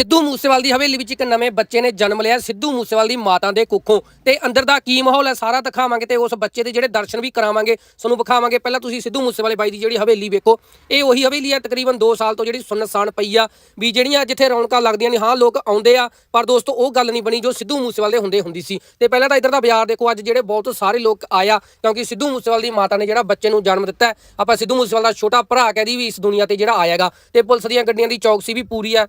ਸਿੱਧੂ ਮੂਸੇਵਾਲ ਦੀ ਹਵੇਲੀ ਵਿੱਚ ਇੱਕ ਨਵੇਂ ਬੱਚੇ ਨੇ ਜਨਮ ਲਿਆ। ਸਿੱਧੂ ਮੂਸੇਵਾਲ ਦੀ ਮਾਤਾ ਦੇ ਕੁੱਖੋਂ ਤੇ ਅੰਦਰ ਦਾ ਕੀ ਮਾਹੌਲ ਹੈ ਸਾਰਾ ਦਿਖਾਵਾਂਗੇ ਤੇ ਉਸ ਬੱਚੇ ਦੇ ਜਿਹੜੇ ਦਰਸ਼ਨ ਵੀ ਕਰਾਵਾਂਗੇ, ਤੁਹਾਨੂੰ ਵਿਖਾਵਾਂਗੇ। ਪਹਿਲਾਂ ਤੁਸੀਂ ਸਿੱਧੂ ਮੂਸੇਵਾਲੇ ਬਾਈ ਦੀ ਜਿਹੜੀ ਹਵੇਲੀ ਵੇਖੋ। ਇਹ ਉਹੀ ਹਵੇਲੀ ਹੈ, ਤਕਰੀਬਨ 2 ਸਾਲ ਤੋਂ ਜਿਹੜੀ ਸੁੰਨਸਾਨ ਪਈ ਆ ਵੀ ਜਿਹੜੀਆਂ ਜਿੱਥੇ ਰੌਣਕਾਂ ਲੱਗਦੀਆਂ ਨੇ, ਹਾਂ, ਲੋਕ ਆਉਂਦੇ ਆ, ਪਰ ਦੋਸਤੋ ਉਹ ਗੱਲ ਨਹੀਂ ਬਣੀ ਜੋ ਸਿੱਧੂ ਮੂਸੇਵਾਲ ਦੇ ਹੁੰਦੇ ਹੁੰਦੀ ਸੀ। ਤੇ ਪਹਿਲਾਂ ਤਾਂ ਇੱਧਰ ਦਾ ਬਾਜ਼ਾਰ ਦੇਖੋ, ਅੱਜ ਜਿਹੜੇ ਬਹੁਤ ਸਾਰੇ ਲੋਕ ਆਇਆ ਕਿਉਂਕਿ ਸਿੱਧੂ ਮੂਸੇਵਾਲ ਦੀ ਮਾਤਾ ਨੇ ਜਿਹੜਾ ਬੱਚੇ ਨੂੰ ਜਨਮ ਦਿੱਤਾ ਹੈ। ਆਪਾਂ ਸਿੱਧੂ ਮੂਸੇਵਾਲ ਦਾ ਛੋਟਾ ਭਰਾ ਕਹਦੀ ਵੀ ਇਸ ਦੁਨੀਆ ਤੇ ਜਿਹੜਾ ਆਏਗਾ ਤੇ ਪੁਲਿਸ ਦੀਆਂ ਗੱਡੀਆਂ ਦੀ ਚੌਕਸੀ ਵੀ ਪੂਰੀ ਆ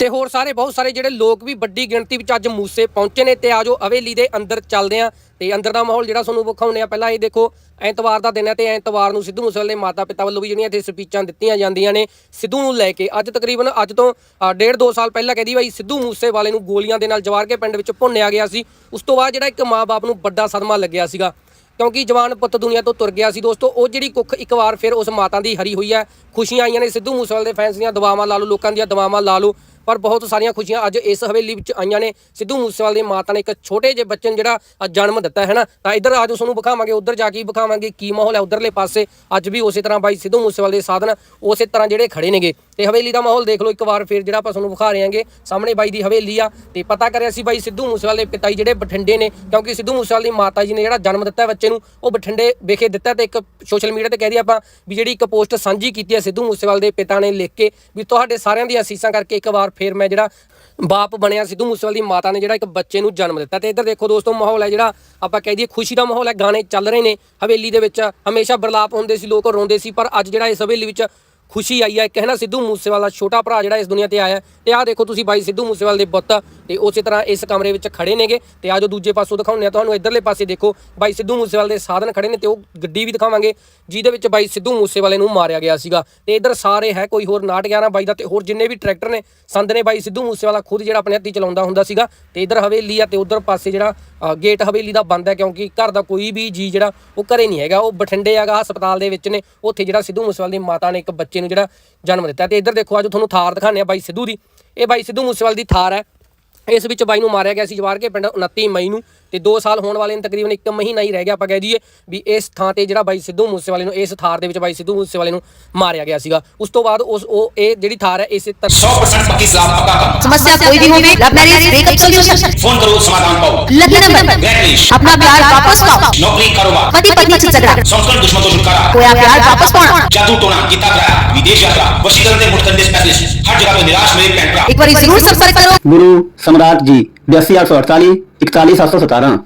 ਤੇ ਹੋਰ ਸਾਰੇ ਬਹੁਤ ਸਾਰੇ ਜਿਹੜੇ ਲੋਕ ਵੀ ਵੱਡੀ ਗਿਣਤੀ ਵਿੱਚ ਅੱਜ ਮੂਸੇ ਪਹੁੰਚੇ ਨੇ ਤੇ ਆਜੋ ਹਵੇਲੀ ਦੇ ਅੰਦਰ ਚੱਲਦੇ ਆ ਤੇ ਅੰਦਰ ਦਾ ਮਾਹੌਲ ਜਿਹੜਾ ਤੁਹਾਨੂੰ ਵਿਖਾਉਣੇ ਆ ਪਹਿਲਾਂ ਇਹ ਦੇਖੋ, ਐਤਵਾਰ ਦਾ ਦਿਨ ਹੈ ਤੇ ਐਤਵਾਰ ਨੂੰ ਸਿੱਧੂ ਮੂਸੇਵਾਲੇ ਦੇ ਮਾਤਾ ਪਿਤਾ ਵੱਲੋਂ ਵੀ ਜਿਹੜੀਆਂ ਇੱਥੇ ਸਪੀਚਾਂ ਦਿੱਤੀਆਂ ਜਾਂਦੀਆਂ ਨੇ ਸਿੱਧੂ ਨੂੰ ਲੈ ਕੇ। ਅੱਜ ਤਕਰੀਬਨ ਅੱਜ ਤੋਂ ਡੇਢ ਦੋ ਸਾਲ ਪਹਿਲਾਂ ਕਹਿੰਦੀ ਬਾਈ, ਸਿੱਧੂ ਮੂਸੇਵਾਲੇ ਨੂੰ ਗੋਲੀਆਂ ਦੇ ਨਾਲ ਜਵਾਰ ਕੇ ਪਿੰਡ ਵਿੱਚ ਭੁੰਨਿਆ ਗਿਆ ਸੀ। ਉਸ ਤੋਂ ਬਾਅਦ ਜਿਹੜਾ ਇੱਕ ਮਾਂ-ਬਾਪ ਨੂੰ ਵੱਡਾ ਸਦਮਾ ਲੱਗਿਆ ਸੀਗਾ। ਕਿਉਂਕਿ ਜਵਾਨ ਪੁੱਤ ਦੁਨੀਆ ਤੋਂ ਤੁਰ ਗਿਆ ਸੀ ਦੋਸਤੋ, ਉਹ ਜਿਹੜੀ ਕੁੱਖ ਇੱਕ ਵਾਰ ਫਿਰ ਉਸ ਮਾਤਾ ਦੀ ਹਰੀ ਹੋਈ ਹੈ। ਖੁਸ਼ੀਆਂ ਆਈਆਂ ਨੇ, ਸਿੱਧੂ ਮੂਸੇਵਾਲੇ ਦੇ ਫੈਨਸ ਦੀਆਂ ਦੁਆਵਾਂ ਲਾ ਲਓ, ਲੋਕਾਂ ਦੀਆਂ ਦੁਆਵਾਂ ਲਾ ਲਓ। ਪਰ ਬਹੁਤ ਸਾਰੀਆਂ ਖੁਸ਼ੀਆਂ ਅੱਜ ਇਸ ਹਵੇਲੀ ਵਿੱਚ ਆਈਆਂ ਨੇ। ਸਿੱਧੂ ਮੂਸੇਵਾਲੇ ਦੀ ਮਾਤਾ ਨੇ ਇੱਕ ਛੋਟੇ ਜਿਹੇ ਬੱਚੇ ਨੂੰ ਜਿਹੜਾ ਅੱਜ ਜਨਮ ਦਿੱਤਾ ਹੈ ਨਾ। ਤਾਂ ਇੱਧਰ ਆਜੋ ਤੁਹਾਨੂੰ ਵਿਖਾਵਾਂਗੇ, ਉੱਧਰ ਜਾ ਕੇ ਵਿਖਾਵਾਂਗੇ ਕੀ ਮਾਹੌਲ ਹੈ ਉਧਰਲੇ ਪਾਸੇ। ਅੱਜ ਵੀ ਉਸੇ ਤਰ੍ਹਾਂ ਬਾਈ ਸਿੱਧੂ ਮੂਸੇਵਾਲੇ ਦੇ ਸਾਧਨ ਉਸੇ ਤਰ੍ਹਾਂ ਜਿਹੜੇ ਖੜੇ ਨੇਗੇ। ਤੇ ਹਵੇਲੀ ਦਾ ਮਾਹੌਲ ਦੇਖ ਲਓ, ਇੱਕ ਵਾਰ ਫਿਰ ਜਿਹੜਾ ਆਪਾਂ ਤੁਹਾਨੂੰ ਵਿਖਾ ਰਹੇ ਹਾਂਗੇ, ਸਾਹਮਣੇ ਬਾਈ ਦੀ ਹਵੇਲੀ ਆ। ਤੇ ਪਤਾ ਕਰਿਆ ਸੀ ਬਾਈ ਸਿੱਧੂ ਮੂਸੇਵਾਲੇ ਦੇ ਪਿਤਾ ਜੀ ਜਿਹੜੇ ਬਠਿੰਡੇ ਨੇ, ਕਿਉਂਕਿ ਸਿੱਧੂ ਮੂਸੇਵਾਲੇ ਦੀ ਮਾਤਾ ਜੀ ਨੇ ਜਿਹੜਾ ਜਨਮ ਦਿੱਤਾ ਬੱਚੇ ਨੂੰ, ਉਹ ਬਠਿੰਡੇ ਵਿਖੇ ਦਿੱਤਾ ਤੇ ਇੱਕ ਸੋਸ਼ਲ ਮੀਡੀਆ ਤੇ ਕਹਿ ਦਈਏ ਆਪਾਂ ਵੀ ਜਿਹੜੀ ਇੱਕ ਪੋਸਟ ਸਾਂਝੀ ਕੀਤੀ ਹੈ ਸਿੱਧੂ ਮੂਸੇਵਾਲੇ ਦੇ ਪਿਤਾ ਨੇ ਲਿਖ ਕੇ, ਵੀ ਤੁਹਾਡੇ ਸਾਰਿਆਂ ਦੀਆਂ ਅਸੀਸਾਂ ਕਰਕੇ ਇੱਕ ਵਾਰ ਫਿਰ ਮੈਂ ਜਿਹੜਾ ਬਾਪ ਬਣਿਆ ਸਿੱਧੂ ਮੂਸੇਵਾਲੇ ਦੀ ਮਾਤਾ ਨੇ ਜਿਹੜਾ ਇੱਕ ਬੱਚੇ ਨੂੰ ਜਨਮ ਦਿੱਤਾ ਤੇ ਇੱਧਰ ਦੇਖੋ ਦੋਸਤੋ ਮਾਹੌਲ ਹੈ ਜਿਹੜਾ ਆਪਾਂ ਕਹਿ ਦਈਏ ਖੁਸ਼ੀ ਦਾ ਮਾਹੌਲ ਹੈ, ਗਾਣੇ ਚੱਲ ਰਹੇ ਨੇ ਹਵੇਲੀ ਦੇ ਵਿੱਚ, ਹਮੇਸ਼ਾ ਬਰਲਾਪ ਹੁੰਦੇ ਸੀ, ਲੋਕ ਰੋਂਦੇ ਸੀ, ਪਰ ਅੱਜ ਜਿਹੜਾ ਇਸ ਹਵੇਲੀ ਵਿੱਚ ਖੁਸ਼ੀ ਆਈ ਹੈ। ਇੱਕ ਹੈ ਨਾ ਸਿੱਧੂ ਮੂਸੇਵਾਲਾ, ਛੋਟਾ ਭਰਾ ਜਿਹੜਾ ਇਸ ਦੁਨੀਆ ਤੇ ਆਇਆ ਹੈ। ਤੇ ਆਹ ਦੇਖੋ ਤੁਸੀਂ ਬਾਈ ਸਿੱਧੂ ਮੂਸੇਵਾਲੇ ਦੇ ਬੁੱਤ ਤੇ ਉਸੇ ਤਰ੍ਹਾਂ ਇਸ ਕਮਰੇ ਵਿੱਚ ਖੜੇ ਨੇਗੇ। ਤੇ ਆਜੋ ਦੂਜੇ ਪਾਸੋਂ ਦਿਖਾਉਂਦੇ ਆ ਤੁਹਾਨੂੰ ਇਧਰਲੇ ਪਾਸੇ ਦੇਖੋ, ਬਾਈ ਸਿੱਧੂ ਮੂਸੇਵਾਲੇ ਦੇ ਸਾਧਨ ਖੜੇ ਨੇ ਤੇ ਉਹ ਗੱਡੀ ਵੀ ਦਿਖਾਵਾਂਗੇ, ਜਿਹਦੇ ਵਿੱਚ ਬਾਈ ਸਿੱਧੂ ਮੂਸੇਵਾਲੇ ਨੂੰ ਮਾਰਿਆ ਗਿਆ ਸੀਗਾ। ਤੇ ਇਧਰ ਸਾਰੇ ਹੈ, ਕੋਈ ਹੋਰ ਨਾਟ ਗਿਆਨਾ ਬਾਈ ਦਾ ਤੇ ਹੋਰ ਜਿੰਨੇ ਵੀ ਟਰੈਕਟਰ ਨੇ, ਸੰਦ ਨੇ ਬਾਈ ਸਿੱਧੂ ਮੂਸੇਵਾਲਾ ਖੁਦ ਜਿਹੜਾ ਆਪਣੇ ਹੱਥੀ ਚਲਾਉਂਦਾ ਹੁੰਦਾ ਸੀਗਾ। ਤੇ ਇਧਰ ਹਵੇਲੀ ਆ ਤੇ ਉਧਰ ਪਾਸੇ ਜਿਹੜਾ ਗੇਟ ਹਵੇਲੀ ਦਾ ਬੰਦ ਹੈ ਕਿਉਂਕਿ ਘਰ ਦਾ ਕੋਈ ਵੀ ਜੀ ਜਿਹੜਾ ਉਹ ਘਰੇ ਨਹੀਂ ਹੈਗਾ। ਉਹ ਬਠਿੰਡੇ ਹੈਗਾ, ਹਸਪਤਾਲ ਦੇ ਵਿੱਚ ਨੇ। ਉੱਥੇ ਜਿਹੜਾ ਸਿੱਧੂ ਮੂਸੇਵਾਲੇ ਦੀ ਮਾਤਾ ਨੇ ਇੱਕ ਬੱਚੇ ਨੂੰ ਜਿਹੜਾ ਜਨਮ ਦਿੱਤਾ ਤੇ ਇੱਧਰ ਦੇਖੋ ਅੱਜ ਤੁਹਾਨੂੰ ਥਾਰ ਦਿਖਾਉਂਦੇ ਆ ਬਾਈ ਸਿੱਧੂ ਦੀ। ਇਹ ਬਾਈ ਸਿੱਧੂ ਮੂਸੇਵਾਲ ਦੀ ਥਾਰ ਹੈ। ਇਸ ਵਿੱਚ ਬਾਈ ਨੂੰ ਮਾਰਿਆ ਗਿਆ ਸੀ ਜਵਾਰ ਕੇ ਪਿੰਡ 29 ਮਈ ਨੂੰ। ਤੇ 2 ਸਾਲ ਹੋਣ ਵਾਲੇ ਨੇ ਤਕਰੀਬਨ 1 ਮਹੀਨਾ ਹੀ ਰਹਿ ਗਿਆ ਆਪਾਂ ਕਹਿ ਦਈਏ ਵੀ ਇਸ ਥਾਂ ਤੇ ਜਿਹੜਾ ਬਾਈ ਸਿੱਧੂ ਮੂਸੇਵਾਲੇ ਨੂੰ ਇਸ ਥਾਰ ਦੇ ਵਿੱਚ ਬਾਈ ਸਿੱਧੂ ਮੂਸੇਵਾਲੇ ਨੂੰ ਮਾਰਿਆ ਗਿਆ ਸੀਗਾ ਉਸ ਤੋਂ ਬਾਅਦ ਉਸ ਉਹ ਇਹ ਜਿਹੜੀ ਥਾਰ ਹੈ ਇਸੇ ਤਰ੍ਹਾਂ 100% पक्की सलाह पक्का काम समस्या कोई भी हो love marriage breakup solution phone करो समाधान पाओ लकी नंबर ब्लैकलिस्ट अपना प्यार वापस पाओ नौकरी कारोबार पति पत्नी से झगड़ा संस्कृत दुश्मन तो छुटकारा खोया प्यार वापस पाना जादू टोना गीता ग्रह विदेश यात्रा वशीकरण दे मुटकंदे स्पेशलिस्ट हर जगह पे निराश मेरे पैंट एक बार जरूर संपर्क करो गुरु सम्राट जी ਬਿਆਸੀ ਅੱਠ ਸੌ ਅਠਤਾਲੀ ਇਕਤਾਲੀ ਸੱਤ ਸੌ ਸਤਾਰਾਂ।